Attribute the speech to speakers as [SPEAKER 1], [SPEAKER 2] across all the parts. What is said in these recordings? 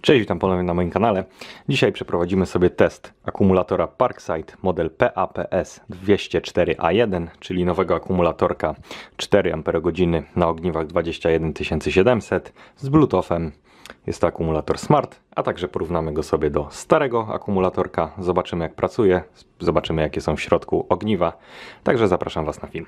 [SPEAKER 1] Cześć, witam ponownie na moim kanale. Dzisiaj przeprowadzimy sobie test akumulatora Parkside model PAPS 204A1, czyli nowego akumulatorka 4 Ah na ogniwach 21700 z Bluetoothem. Jest to akumulator Smart, a także porównamy go sobie do starego akumulatorka. Zobaczymy jak pracuje, zobaczymy jakie są w środku ogniwa. Także zapraszam Was na film.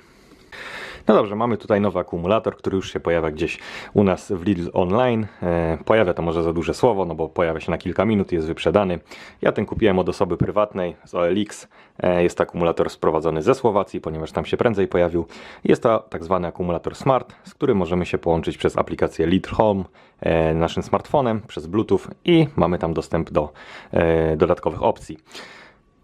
[SPEAKER 1] No dobrze, mamy tutaj nowy akumulator, który już się pojawia gdzieś u nas w Lidl Online. E, pojawia to może za duże słowo, no bo pojawia się na kilka minut jest wyprzedany. Ja ten kupiłem od osoby prywatnej z OLX. E, jest to akumulator sprowadzony ze Słowacji, ponieważ tam się prędzej pojawił. Jest to tak zwany akumulator Smart, z którym możemy się połączyć przez aplikację Lidl Home e, naszym smartfonem, przez Bluetooth i mamy tam dostęp do dodatkowych opcji.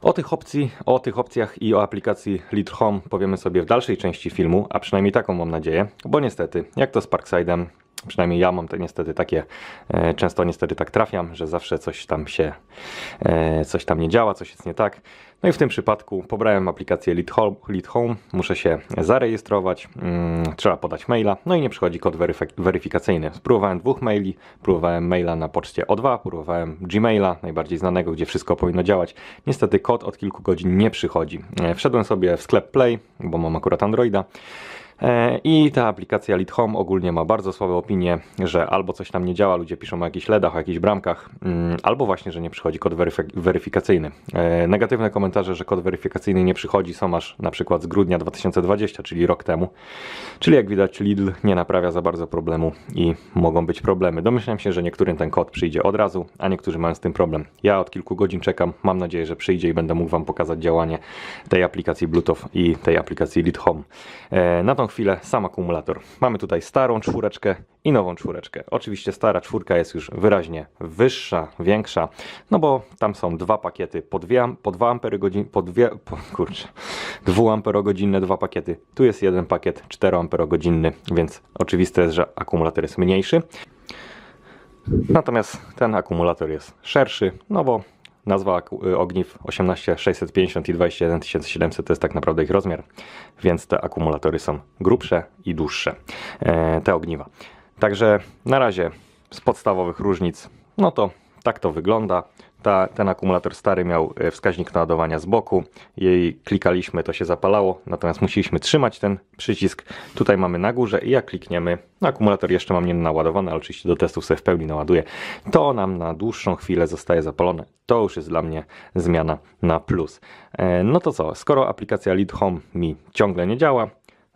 [SPEAKER 1] O tych, opcji, o tych opcjach i o aplikacji Lead Home powiemy sobie w dalszej części filmu, a przynajmniej taką mam nadzieję, bo niestety, jak to z Parkside'em, przynajmniej ja mam to niestety takie, e, często niestety tak trafiam, że zawsze coś tam się, e, coś tam nie działa, coś jest nie tak. No i w tym przypadku pobrałem aplikację Lead Home, muszę się zarejestrować, mm, trzeba podać maila, no i nie przychodzi kod weryfik weryfikacyjny. Spróbowałem dwóch maili, próbowałem maila na poczcie O2, próbowałem Gmaila, najbardziej znanego, gdzie wszystko powinno działać. Niestety kod od kilku godzin nie przychodzi. E, wszedłem sobie w sklep Play, bo mam akurat Androida. E, I ta aplikacja Lead Home ogólnie ma bardzo słabe opinie, że albo coś tam nie działa, ludzie piszą o jakichś LEDach, o jakichś bramkach, mm, albo właśnie, że nie przychodzi kod weryfikacyjny. E, negatywne komentarze, że kod weryfikacyjny nie przychodzi są aż na przykład z grudnia 2020, czyli rok temu. Czyli jak widać Lidl nie naprawia za bardzo problemu i mogą być problemy. Domyślam się, że niektórym ten kod przyjdzie od razu, a niektórzy mają z tym problem. Ja od kilku godzin czekam, mam nadzieję, że przyjdzie i będę mógł Wam pokazać działanie tej aplikacji Bluetooth i tej aplikacji Lead Home. E, na tą chwilę sam akumulator. Mamy tutaj starą czwóreczkę i nową czwóreczkę. Oczywiście stara czwórka jest już wyraźnie wyższa, większa, no bo tam są dwa pakiety po, dwie, po 2 ampery godzin, po dwie, po, kurczę, 2 amperogodzinne dwa pakiety. Tu jest jeden pakiet 4 amperogodzinny, więc oczywiste jest, że akumulator jest mniejszy. Natomiast ten akumulator jest szerszy, no bo Nazwa y, ogniw 18650 i 21700 to jest tak naprawdę ich rozmiar, więc te akumulatory są grubsze i dłuższe, e, te ogniwa. Także na razie z podstawowych różnic, no to tak to wygląda. Ta, ten akumulator stary miał e, wskaźnik naładowania z boku. Jej klikaliśmy, to się zapalało, natomiast musieliśmy trzymać ten przycisk. Tutaj mamy na górze i jak klikniemy, no akumulator jeszcze mam nie naładowany, ale oczywiście do testów sobie w pełni naładuję, to nam na dłuższą chwilę zostaje zapalone. To już jest dla mnie zmiana na plus. E, no to co, skoro aplikacja Lead Home mi ciągle nie działa,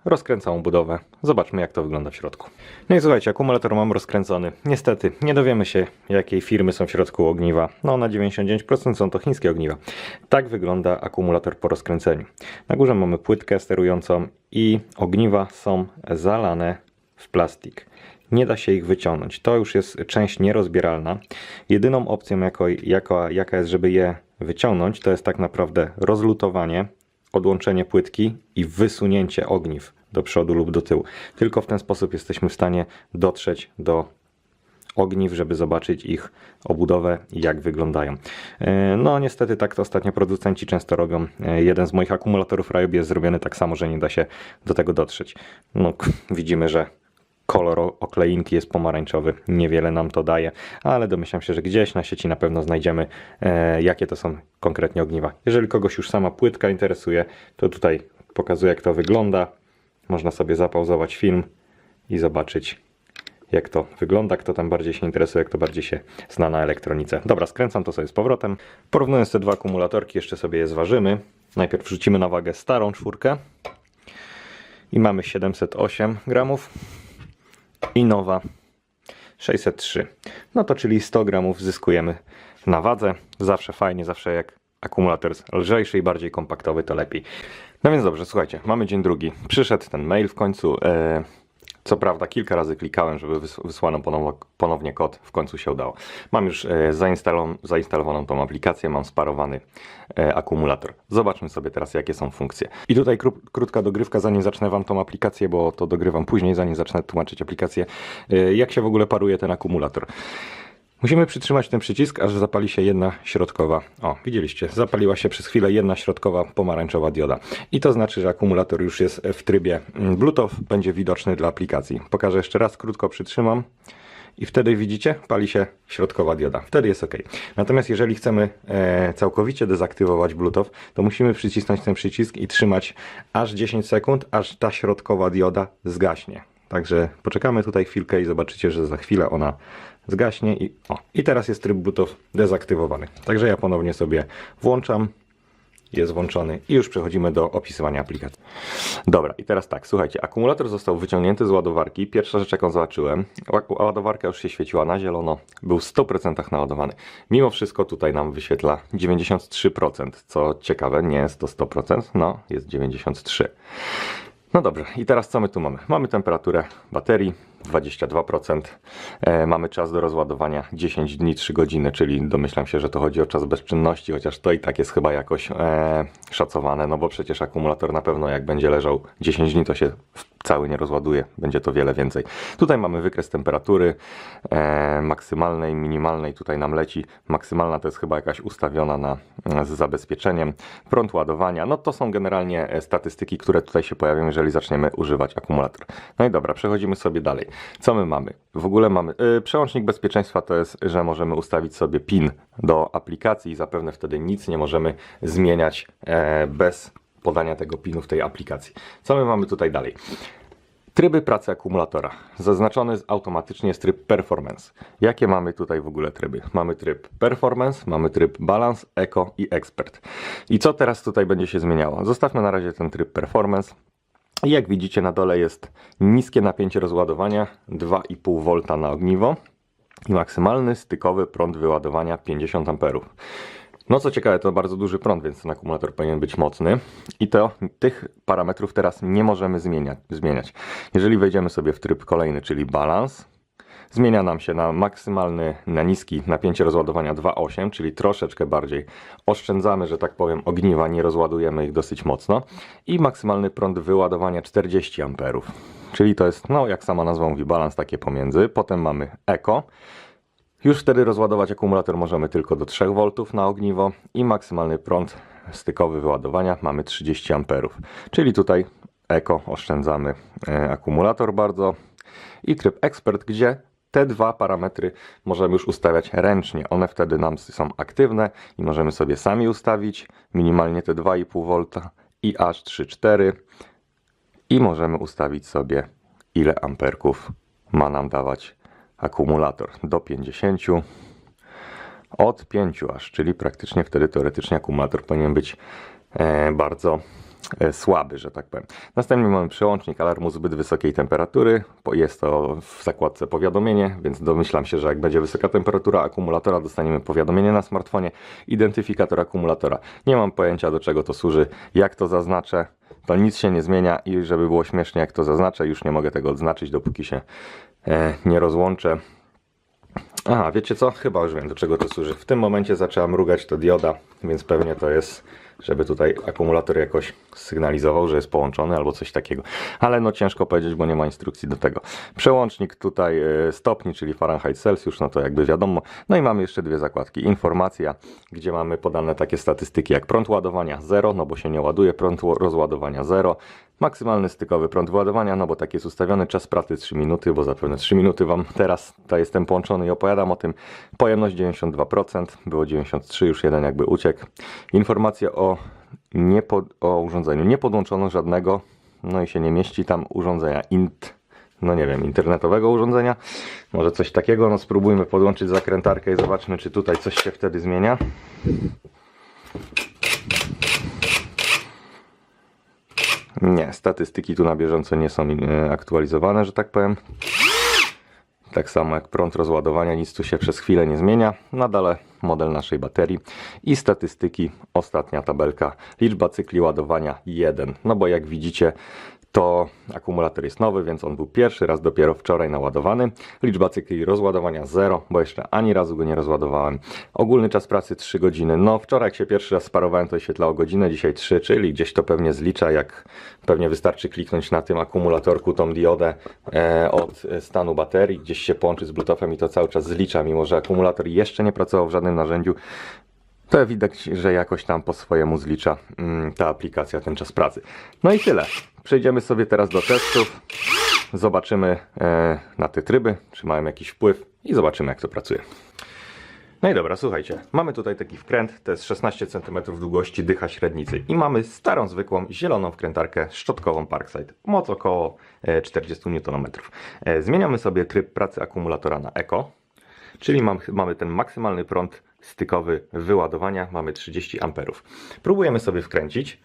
[SPEAKER 1] rozkręcałą budowę. Zobaczmy jak to wygląda w środku. No i słuchajcie, akumulator mam rozkręcony. Niestety nie dowiemy się jakiej firmy są w środku ogniwa. No na 99% są to chińskie ogniwa. Tak wygląda akumulator po rozkręceniu. Na górze mamy płytkę sterującą i ogniwa są zalane w plastik. Nie da się ich wyciągnąć. To już jest część nierozbieralna. Jedyną opcją, jako, jako, jaka jest, żeby je wyciągnąć, to jest tak naprawdę rozlutowanie odłączenie płytki i wysunięcie ogniw do przodu lub do tyłu. Tylko w ten sposób jesteśmy w stanie dotrzeć do ogniw, żeby zobaczyć ich obudowę i jak wyglądają. E, no niestety tak to ostatnio producenci często robią. E, jeden z moich akumulatorów Ryobi jest zrobiony tak samo, że nie da się do tego dotrzeć. No widzimy, że kolor okleinki jest pomarańczowy. Niewiele nam to daje, ale domyślam się, że gdzieś na sieci na pewno znajdziemy, e, jakie to są konkretnie ogniwa. Jeżeli kogoś już sama płytka interesuje, to tutaj pokazuję, jak to wygląda. Można sobie zapauzować film i zobaczyć, jak to wygląda, kto tam bardziej się interesuje, kto bardziej się zna na elektronice. Dobra, skręcam to sobie z powrotem. Porównując te dwa akumulatorki, jeszcze sobie je zważymy. Najpierw wrzucimy na wagę starą czwórkę i mamy 708 gramów i nowa 603. No to czyli 100 gramów zyskujemy na wadze. Zawsze fajnie, zawsze jak akumulator jest lżejszy i bardziej kompaktowy, to lepiej. No więc dobrze, słuchajcie, mamy dzień drugi. Przyszedł ten mail w końcu. E, co prawda kilka razy klikałem, żeby wysłano ponownie kod, w końcu się udało. Mam już e, zainstalowaną tą aplikację, mam sparowany e, akumulator. Zobaczmy sobie teraz jakie są funkcje. I tutaj krótka dogrywka zanim zacznę Wam tą aplikację, bo to dogrywam później zanim zacznę tłumaczyć aplikację. E, jak się w ogóle paruje ten akumulator. Musimy przytrzymać ten przycisk, aż zapali się jedna środkowa. O, widzieliście, zapaliła się przez chwilę jedna środkowa pomarańczowa dioda. I to znaczy, że akumulator już jest w trybie Bluetooth, będzie widoczny dla aplikacji. Pokażę jeszcze raz, krótko przytrzymam i wtedy widzicie, pali się środkowa dioda. Wtedy jest ok. Natomiast jeżeli chcemy e, całkowicie dezaktywować Bluetooth, to musimy przycisnąć ten przycisk i trzymać aż 10 sekund, aż ta środkowa dioda zgaśnie. Także poczekamy tutaj chwilkę i zobaczycie, że za chwilę ona zgaśnie i o, i teraz jest tryb Bluetooth dezaktywowany. Także ja ponownie sobie włączam jest włączony i już przechodzimy do opisywania aplikacji. Dobra, i teraz tak, słuchajcie, akumulator został wyciągnięty z ładowarki. Pierwsza rzecz, jaką zobaczyłem, ła- ładowarka już się świeciła na zielono, był w 100% naładowany. Mimo wszystko tutaj nam wyświetla 93%, co ciekawe, nie jest to 100%, no jest 93%. No dobrze, i teraz co my tu mamy? Mamy temperaturę baterii 22%, e, mamy czas do rozładowania 10 dni 3 godziny, czyli domyślam się, że to chodzi o czas bezczynności, chociaż to i tak jest chyba jakoś e, szacowane, no bo przecież akumulator na pewno jak będzie leżał 10 dni, to się cały nie rozładuje, będzie to wiele więcej. Tutaj mamy wykres temperatury e, maksymalnej, minimalnej, tutaj nam leci. Maksymalna to jest chyba jakaś ustawiona na, z zabezpieczeniem. Prąd ładowania, no to są generalnie e, statystyki, które tutaj się pojawią, jeżeli zaczniemy używać akumulator. No i dobra, przechodzimy sobie dalej. Co my mamy? W ogóle mamy, e, przełącznik bezpieczeństwa to jest, że możemy ustawić sobie PIN do aplikacji i zapewne wtedy nic nie możemy zmieniać e, bez podania tego pinu w tej aplikacji. Co my mamy tutaj dalej? Tryby pracy akumulatora. Zaznaczony automatycznie jest tryb performance. Jakie mamy tutaj w ogóle tryby? Mamy tryb performance, mamy tryb balance, eco i expert. I co teraz tutaj będzie się zmieniało? Zostawmy na razie ten tryb performance. I jak widzicie na dole jest niskie napięcie rozładowania 2,5 V na ogniwo i maksymalny stykowy prąd wyładowania 50 A. No co ciekawe, to bardzo duży prąd, więc ten akumulator powinien być mocny. I to tych parametrów teraz nie możemy zmieniać. zmieniać. Jeżeli wejdziemy sobie w tryb kolejny, czyli balans, zmienia nam się na maksymalny, na niski napięcie rozładowania 2,8, czyli troszeczkę bardziej oszczędzamy, że tak powiem, ogniwa, nie rozładujemy ich dosyć mocno. I maksymalny prąd wyładowania 40 A. Czyli to jest, no jak sama nazwa mówi, balans takie pomiędzy. Potem mamy Eco. Już wtedy rozładować akumulator możemy tylko do 3 V na ogniwo i maksymalny prąd stykowy wyładowania mamy 30 A. Czyli tutaj eko oszczędzamy e, akumulator bardzo i tryb expert, gdzie te dwa parametry możemy już ustawiać ręcznie. One wtedy nam są aktywne i możemy sobie sami ustawić minimalnie te 2,5 V i aż 3,4 i możemy ustawić sobie ile amperków ma nam dawać akumulator do 50 od 5 aż, czyli praktycznie wtedy teoretycznie akumulator powinien być e, bardzo e, słaby, że tak powiem. Następnie mamy przełącznik alarmu zbyt wysokiej temperatury. Jest to w zakładce powiadomienie, więc domyślam się, że jak będzie wysoka temperatura akumulatora, dostaniemy powiadomienie na smartfonie. Identyfikator akumulatora. Nie mam pojęcia do czego to służy, jak to zaznaczę. To nic się nie zmienia i żeby było śmiesznie, jak to zaznaczę, już nie mogę tego odznaczyć, dopóki się nie rozłączę. Aha, wiecie co? Chyba już wiem do czego to służy. W tym momencie zaczęła mrugać to dioda, więc pewnie to jest, żeby tutaj akumulator jakoś sygnalizował, że jest połączony albo coś takiego. Ale no ciężko powiedzieć, bo nie ma instrukcji do tego. Przełącznik tutaj e, stopni, czyli Fahrenheit Celsius, no to jakby wiadomo. No i mamy jeszcze dwie zakładki. Informacja, gdzie mamy podane takie statystyki jak prąd ładowania 0, no bo się nie ładuje, prąd rozładowania 0. Maksymalny stykowy prąd wyładowania, no bo tak jest ustawiony czas pracy 3 minuty, bo zapewne 3 minuty Wam teraz to jestem połączony i opowiadam o tym. Pojemność 92%, było 93, już jeden jakby uciekł. Informacje o, niepo, o urządzeniu. Nie podłączono żadnego, no i się nie mieści tam urządzenia int, no nie wiem, internetowego urządzenia. Może coś takiego, no spróbujmy podłączyć zakrętarkę i zobaczmy, czy tutaj coś się wtedy zmienia. Nie, statystyki tu na bieżąco nie są e, aktualizowane, że tak powiem. Tak samo jak prąd rozładowania, nic tu się przez chwilę nie zmienia. Nadal model naszej baterii i statystyki, ostatnia tabelka, liczba cykli ładowania 1. No bo jak widzicie, to akumulator jest nowy, więc on był pierwszy raz dopiero wczoraj naładowany. Liczba cykli rozładowania 0, bo jeszcze ani razu go nie rozładowałem. Ogólny czas pracy 3 godziny. No wczoraj jak się pierwszy raz sparowałem, to świetlało godzinę, dzisiaj 3, czyli gdzieś to pewnie zlicza, jak pewnie wystarczy kliknąć na tym akumulatorku tą diodę e, od stanu baterii, gdzieś się połączy z bluetoothem i to cały czas zlicza, mimo że akumulator jeszcze nie pracował w żadnym narzędziu. To widać, że jakoś tam po swojemu zlicza mm, ta aplikacja ten czas pracy. No i tyle. Przejdziemy sobie teraz do testów. zobaczymy e, na te tryby, czy mają jakiś wpływ i zobaczymy jak to pracuje. No i dobra, słuchajcie, mamy tutaj taki wkręt, to jest 16 cm długości dycha średnicy i mamy starą, zwykłą, zieloną wkrętarkę szczotkową Parkside, moc około e, 40 Nm. E, Zmieniamy sobie tryb pracy akumulatora na Eco, czyli mam, mamy ten maksymalny prąd stykowy wyładowania, mamy 30 A. Próbujemy sobie wkręcić.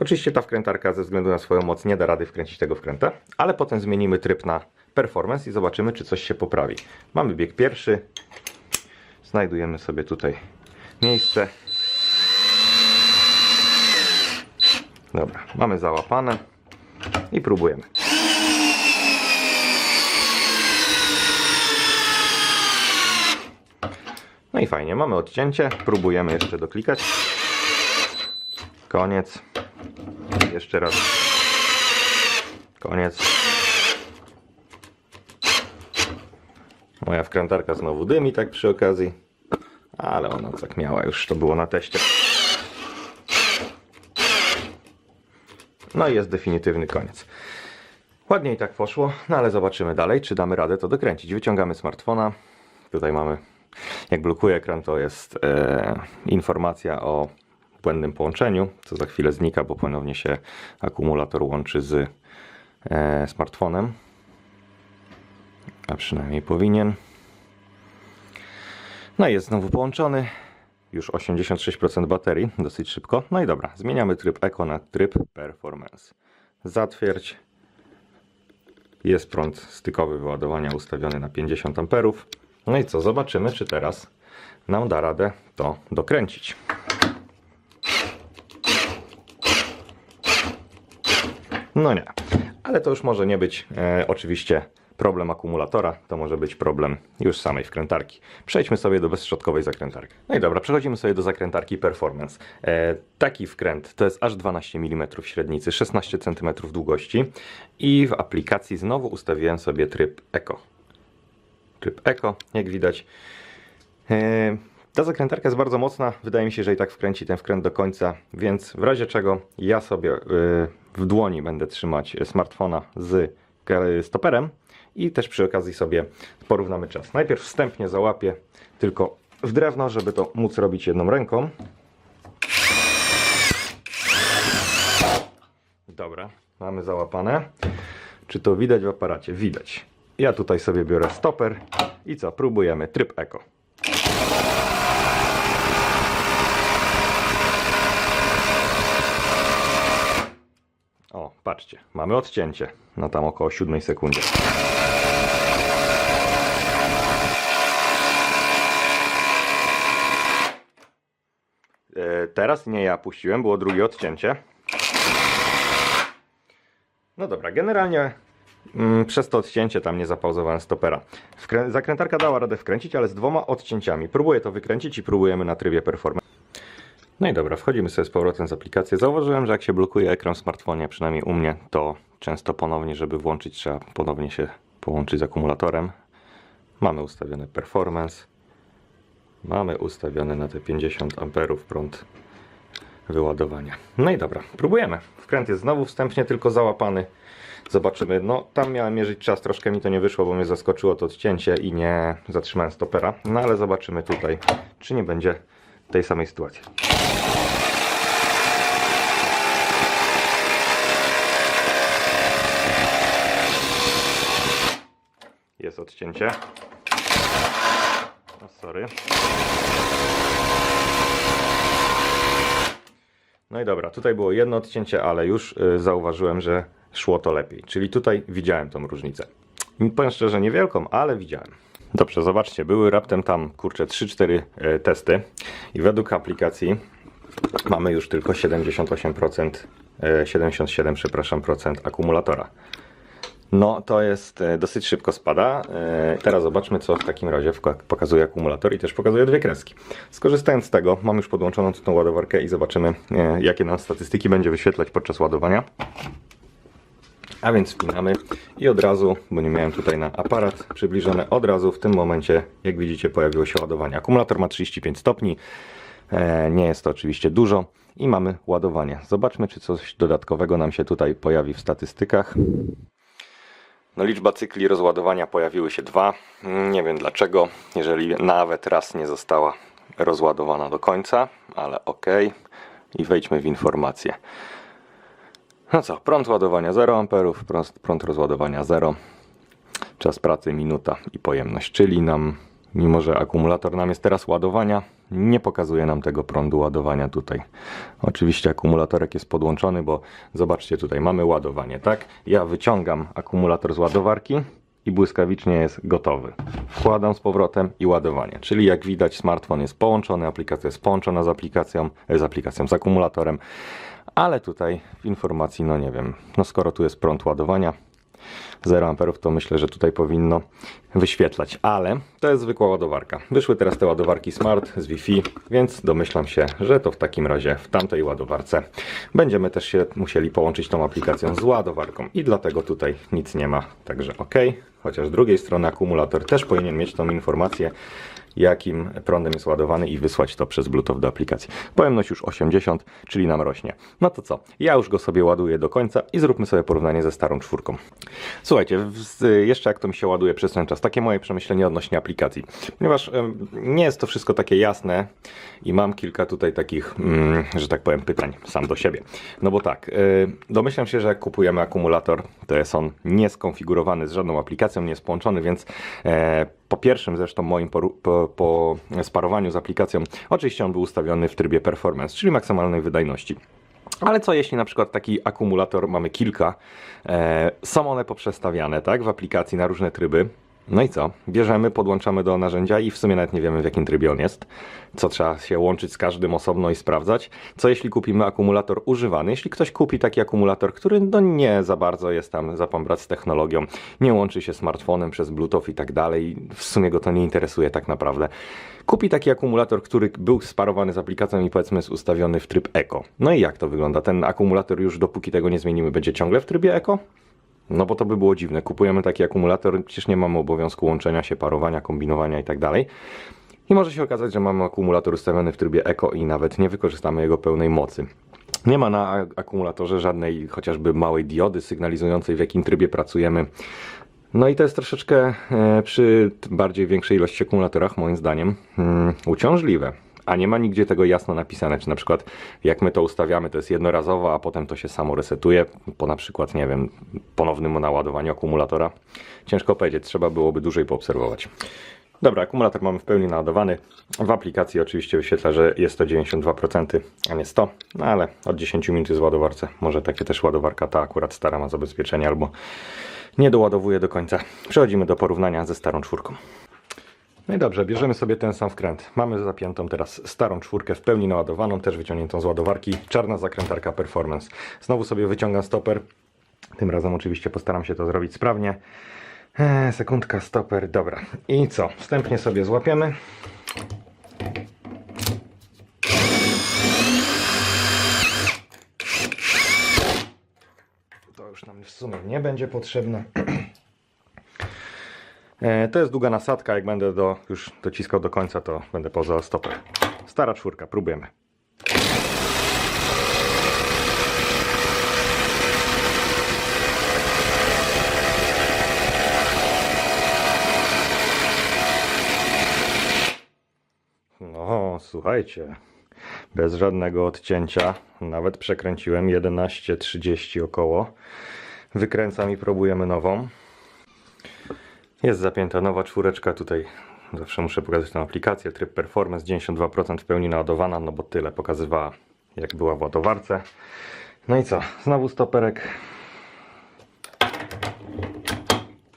[SPEAKER 1] Oczywiście ta wkrętarka ze względu na swoją moc nie da rady wkręcić tego wkręta, ale potem zmienimy tryb na performance i zobaczymy, czy coś się poprawi. Mamy bieg pierwszy, Znajdujemy sobie tutaj miejsce. Dobra, mamy załapane i próbujemy. No i fajnie, mamy odcięcie. Próbujemy jeszcze doklikać. Koniec. Jeszcze raz. Koniec. Moja wkrętarka znowu dymi tak przy okazji. Ale ona tak miała, już to było na teście. No i jest definitywny koniec. Ładniej tak poszło, no ale zobaczymy dalej, czy damy radę to dokręcić. Wyciągamy smartfona. Tutaj mamy, jak blokuje ekran, to jest e, informacja o błędnym połączeniu, co za chwilę znika, bo ponownie się akumulator łączy z e, smartfonem a przynajmniej powinien. No i jest znowu połączony. Już 86% baterii, dosyć szybko. No i dobra, zmieniamy tryb Eco na tryb Performance. Zatwierdź. Jest prąd stykowy wyładowania ustawiony na 50 A. No i co, zobaczymy, czy teraz nam da radę to dokręcić. No nie, ale to już może nie być e, oczywiście problem akumulatora, to może być problem już samej wkrętarki. Przejdźmy sobie do bezszczotkowej zakrętarki. No i dobra, przechodzimy sobie do zakrętarki Performance. E, taki wkręt to jest aż 12 mm średnicy, 16 cm długości i w aplikacji znowu ustawiłem sobie tryb Eco. Tryb Eco, jak widać. E, ta zakrętarka jest bardzo mocna, wydaje mi się, że i tak wkręci ten wkręt do końca, więc w razie czego ja sobie y, w dłoni będę trzymać smartfona z stoperem i też przy okazji sobie porównamy czas. Najpierw wstępnie załapię tylko w drewno, żeby to móc robić jedną ręką. Dobra, mamy załapane. Czy to widać w aparacie? Widać. Ja tutaj sobie biorę stoper i co? Próbujemy. Tryb Eco. Patrzcie, mamy odcięcie na tam około 7 sekundzie. Teraz nie ja puściłem, było drugie odcięcie. No dobra, generalnie mm, przez to odcięcie tam nie zapauzowałem stopera. Wkrę- zakrętarka dała radę wkręcić, ale z dwoma odcięciami. Próbuję to wykręcić i próbujemy na trybie performance. No i dobra, wchodzimy sobie z powrotem z aplikacji. Zauważyłem, że jak się blokuje ekran w smartfonie, przynajmniej u mnie, to często ponownie, żeby włączyć, trzeba ponownie się połączyć z akumulatorem. Mamy ustawiony performance. Mamy ustawiony na te 50 amperów prąd wyładowania. No i dobra, próbujemy. Wkręt jest znowu wstępnie tylko załapany. Zobaczymy. No, tam miałem mierzyć czas, troszkę mi to nie wyszło, bo mnie zaskoczyło to odcięcie i nie zatrzymałem stopera. No ale zobaczymy tutaj, czy nie będzie tej samej sytuacji. Jest odcięcie. O, sorry. No i dobra, tutaj było jedno odcięcie, ale już y, zauważyłem, że szło to lepiej. Czyli tutaj widziałem tą różnicę. Powiem szczerze, niewielką, ale widziałem. Dobrze, zobaczcie, były raptem tam, kurczę, 3-4 e, testy i według aplikacji mamy już tylko 78%, e, 77, przepraszam, procent akumulatora. No, to jest e, dosyć szybko spada. E, Teraz zobaczmy, co w takim razie pokazuje akumulator i też pokazuje dwie kreski. Skorzystając z tego, mam już podłączoną tą ładowarkę i zobaczymy, e, jakie nam statystyki będzie wyświetlać podczas ładowania. A więc wpinamy i od razu, bo nie miałem tutaj na aparat przybliżone, od razu w tym momencie, jak widzicie, pojawiło się ładowanie. Akumulator ma 35 stopni, e, nie jest to oczywiście dużo i mamy ładowanie. Zobaczmy, czy coś dodatkowego nam się tutaj pojawi w statystykach. No liczba cykli rozładowania pojawiły się dwa. Nie wiem dlaczego, jeżeli nawet raz nie została rozładowana do końca, ale ok. I wejdźmy w informacje. No co, prąd ładowania 0 amperów, prąd, prąd rozładowania 0. Czas pracy minuta i pojemność, czyli nam, mimo że akumulator nam jest teraz ładowania, nie pokazuje nam tego prądu ładowania tutaj. Oczywiście akumulatorek jest podłączony, bo zobaczcie tutaj mamy ładowanie, tak? Ja wyciągam akumulator z ładowarki i błyskawicznie jest gotowy. Wkładam z powrotem i ładowanie. Czyli jak widać smartfon jest połączony, aplikacja jest połączona z aplikacją, z aplikacją z akumulatorem. Ale tutaj w informacji, no nie wiem, no skoro tu jest prąd ładowania, 0 amperów, to myślę, że tutaj powinno wyświetlać, ale to jest zwykła ładowarka. Wyszły teraz te ładowarki Smart z Wi-Fi, więc domyślam się, że to w takim razie w tamtej ładowarce będziemy też się musieli połączyć tą aplikacją z ładowarką i dlatego tutaj nic nie ma, także ok. Chociaż z drugiej strony akumulator też powinien mieć tą informację, jakim prądem jest ładowany i wysłać to przez Bluetooth do aplikacji. Pojemność już 80, czyli nam rośnie. No to co? Ja już go sobie ładuję do końca i zróbmy sobie porównanie ze starą czwórką. Słuchajcie, jeszcze jak to mi się ładuje przez ten czas, takie moje przemyślenie odnośnie aplikacji. Ponieważ nie jest to wszystko takie jasne i mam kilka tutaj takich, mm, że tak powiem, pytań sam do siebie. No bo tak, y, domyślam się, że jak kupujemy akumulator, to jest on nieskonfigurowany z żadną aplikacją, nie jest połączony, więc e, po pierwszym zresztą moim poru- po, po sparowaniu z aplikacją, oczywiście on był ustawiony w trybie performance, czyli maksymalnej wydajności. Ale co jeśli na przykład taki akumulator mamy kilka, e, są one poprzestawiane tak, w aplikacji na różne tryby. No i co? Bierzemy, podłączamy do narzędzia i w sumie nawet nie wiemy w jakim trybie on jest. Co trzeba się łączyć z każdym osobno i sprawdzać. Co jeśli kupimy akumulator używany? Jeśli ktoś kupi taki akumulator, który no nie za bardzo jest tam za pan brat z technologią, nie łączy się smartfonem przez Bluetooth i tak dalej, w sumie go to nie interesuje tak naprawdę. Kupi taki akumulator, który był sparowany z aplikacją i powiedzmy jest ustawiony w tryb Eco. No i jak to wygląda? Ten akumulator już dopóki tego nie zmienimy będzie ciągle w trybie Eco? No bo to by było dziwne. Kupujemy taki akumulator, przecież nie mamy obowiązku łączenia się, parowania, kombinowania i tak dalej. I może się okazać, że mamy akumulator ustawiony w trybie Eco i nawet nie wykorzystamy jego pełnej mocy. Nie ma na akumulatorze żadnej chociażby małej diody sygnalizującej w jakim trybie pracujemy. No i to jest troszeczkę e, przy bardziej większej ilości akumulatorach moim zdaniem mm, uciążliwe. A nie ma nigdzie tego jasno napisane, czy na przykład jak my to ustawiamy, to jest jednorazowo, a potem to się samo resetuje po na przykład, nie wiem, ponownym naładowaniu akumulatora. Ciężko powiedzieć, trzeba byłoby dłużej poobserwować. Dobra, akumulator mamy w pełni naładowany. W aplikacji oczywiście wyświetla, że jest to 92%, a nie 100, no ale od 10 minut jest w ładowarce. Może takie też ładowarka ta akurat stara ma zabezpieczenie albo nie doładowuje do końca. Przechodzimy do porównania ze starą czwórką. No i dobrze, bierzemy sobie ten sam wkręt. Mamy zapiętą teraz starą czwórkę w pełni naładowaną, też wyciągniętą z ładowarki. Czarna zakrętarka Performance. Znowu sobie wyciągam stoper. Tym razem oczywiście postaram się to zrobić sprawnie. Eee, sekundka, stoper, dobra. I co? Wstępnie sobie złapiemy. To już nam w sumie nie będzie potrzebne. E, To jest długa nasadka, jak będę do, już dociskał do końca, to będę poza stoper. Stara czwórka, próbujemy. No, słuchajcie, bez żadnego odcięcia, nawet przekręciłem 11.30 około. Wykręcam i próbujemy nową. Jest zapięta nowa czwóreczka tutaj. Zawsze muszę pokazać tę aplikację. Tryb Performance 92% w pełni naładowana, no bo tyle pokazywała jak była w ładowarce. No i co? Znowu stoperek.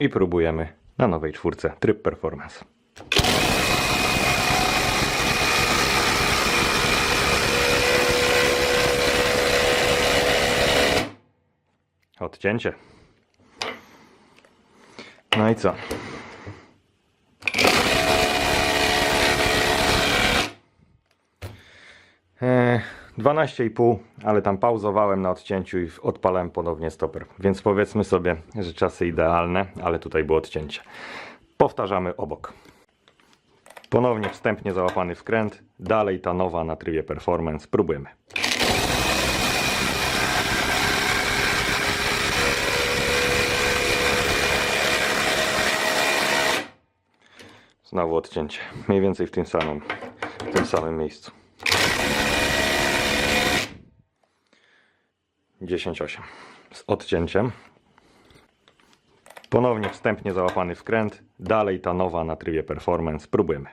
[SPEAKER 1] I próbujemy na nowej czwórce tryb Performance. Odcięcie. No i co? Eee, 12,5, ale tam pauzowałem na odcięciu i odpalałem ponownie stoper. Więc powiedzmy sobie, że czasy idealne, ale tutaj było odcięcie. Powtarzamy obok. Ponownie wstępnie załapany wkręt, dalej ta nowa na trybie performance. Próbujemy. Znowu odcięcie. Mniej więcej w tym samym, w tym samym miejscu. 10,8 z odcięciem. Ponownie wstępnie załapany wkręt. Dalej ta nowa na trybie performance. Próbujemy.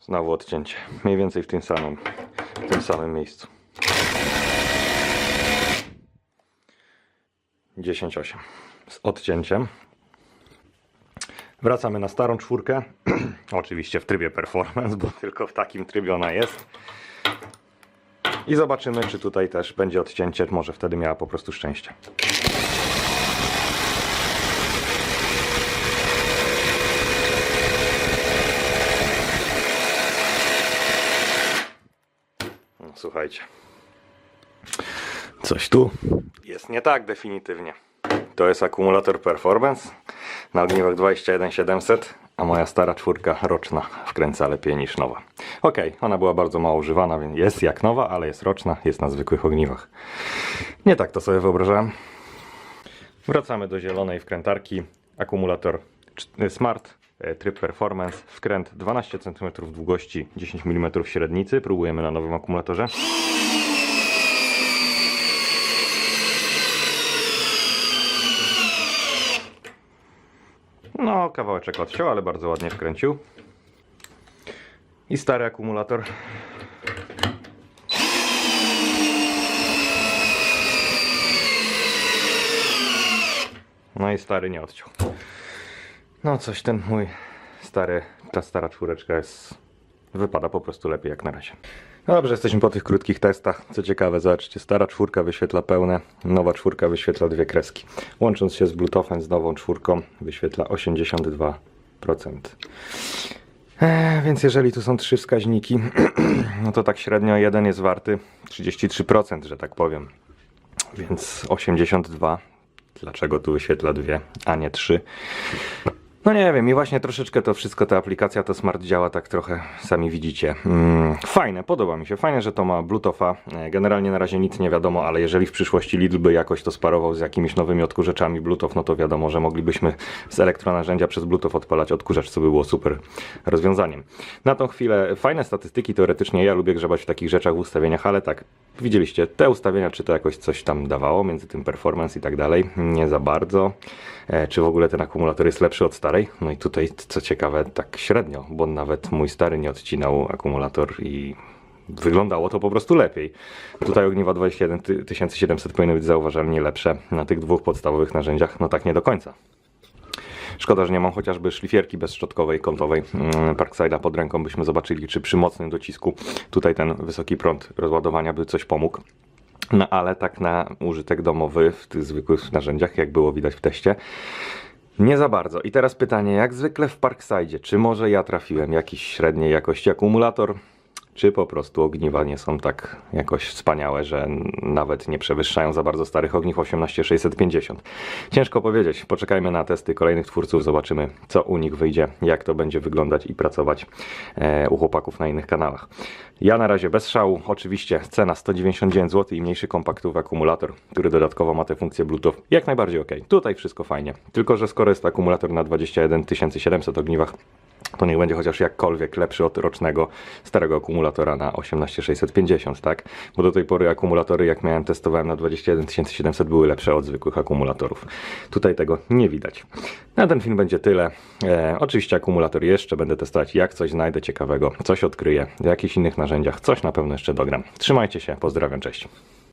[SPEAKER 1] Znowu odcięcie. Mniej więcej w tym samym, w tym samym miejscu. 10,8 z odcięciem. Wracamy na starą czwórkę. Oczywiście w trybie performance, bo tylko w takim trybie ona jest. I zobaczymy, czy tutaj też będzie odcięcie. Może wtedy miała po prostu szczęście. No, słuchajcie. Coś tu jest nie tak definitywnie. To jest akumulator Performance na ogniwach 21700, a moja stara czwórka roczna wkręca lepiej niż nowa. Ok, ona była bardzo mało używana, więc jest jak nowa, ale jest roczna, jest na zwykłych ogniwach. Nie tak to sobie wyobrażałem. Wracamy do zielonej wkrętarki. Akumulator cz- Smart, e, tryb Performance, wkręt 12 cm długości, 10 mm średnicy. Próbujemy na nowym akumulatorze. Kawałeczek odciął, ale bardzo ładnie wkręcił. I stary akumulator. No i stary nie odciął. No coś ten mój stary, ta stara czwóreczka jest, wypada po prostu lepiej jak na razie. No Dobrze, jesteśmy po tych krótkich testach. Co ciekawe, zobaczcie, stara czwórka wyświetla pełne, nowa czwórka wyświetla dwie kreski. Łącząc się z Bluetoothem z nową czwórką wyświetla 82%. Eee, więc jeżeli tu są trzy wskaźniki, no to tak średnio jeden jest warty 33%, że tak powiem. Więc 82. Dlaczego tu wyświetla dwie, a nie trzy? No nie wiem, i właśnie troszeczkę to wszystko, ta aplikacja, to smart działa tak trochę, sami widzicie. Mm, fajne, podoba mi się. Fajne, że to ma Bluetootha. E, Generalnie na razie nic nie wiadomo, ale jeżeli w przyszłości Lidl by jakoś to sparował z jakimiś nowymi odkurzaczami Bluetooth, no to wiadomo, że moglibyśmy z elektronarzędzia przez Bluetooth odpalać odkurzacz, co by było super rozwiązaniem. Na tą chwilę fajne statystyki teoretycznie, ja lubię grzebać w takich rzeczach w ustawieniach, ale tak, widzieliście, te ustawienia, czy to jakoś coś tam dawało między tym performance i tak dalej, nie za bardzo. E, Czy w ogóle ten akumulator jest lepszy od No i tutaj, co ciekawe, tak średnio, bo nawet mój stary nie odcinał akumulator i wyglądało to po prostu lepiej. Tutaj ogniwa 21700 powinny być zauważalnie lepsze na tych dwóch podstawowych narzędziach, no tak nie do końca. Szkoda, że nie mam chociażby szlifierki bezszczotkowej, kątowej mm, Parkside'a pod ręką, byśmy zobaczyli, czy przy mocnym docisku tutaj ten wysoki prąd rozładowania by coś pomógł. No ale tak na użytek domowy w tych zwykłych narzędziach, jak było widać w teście, nie za bardzo. I teraz pytanie, jak zwykle w Parkside, czy może ja trafiłem jakiś średniej jakości akumulator, czy po prostu ogniwa nie są tak jakoś wspaniałe, że nawet nie przewyższają za bardzo starych ogniw 18650. Ciężko powiedzieć. Poczekajmy na testy kolejnych twórców, zobaczymy co u nich wyjdzie, jak to będzie wyglądać i pracować e, u chłopaków na innych kanałach. Ja na razie bez szału. Oczywiście cena 199 zł i mniejszy kompaktowy akumulator, który dodatkowo ma tę funkcję Bluetooth. Jak najbardziej ok. Tutaj wszystko fajnie. Tylko, że skoro jest to akumulator na 21 700 ogniwach, to niech będzie chociaż jakkolwiek lepszy od rocznego starego akumulatora na 18650, tak? Bo do tej pory akumulatory, jak miałem, testowałem na 21 700, były lepsze od zwykłych akumulatorów. Tutaj tego nie widać. Na ten film będzie tyle. E, oczywiście akumulator jeszcze będę testować, jak coś znajdę ciekawego, coś odkryję, w jakichś innych narzędziach, coś na pewno jeszcze dogram. Trzymajcie się, pozdrawiam, cześć.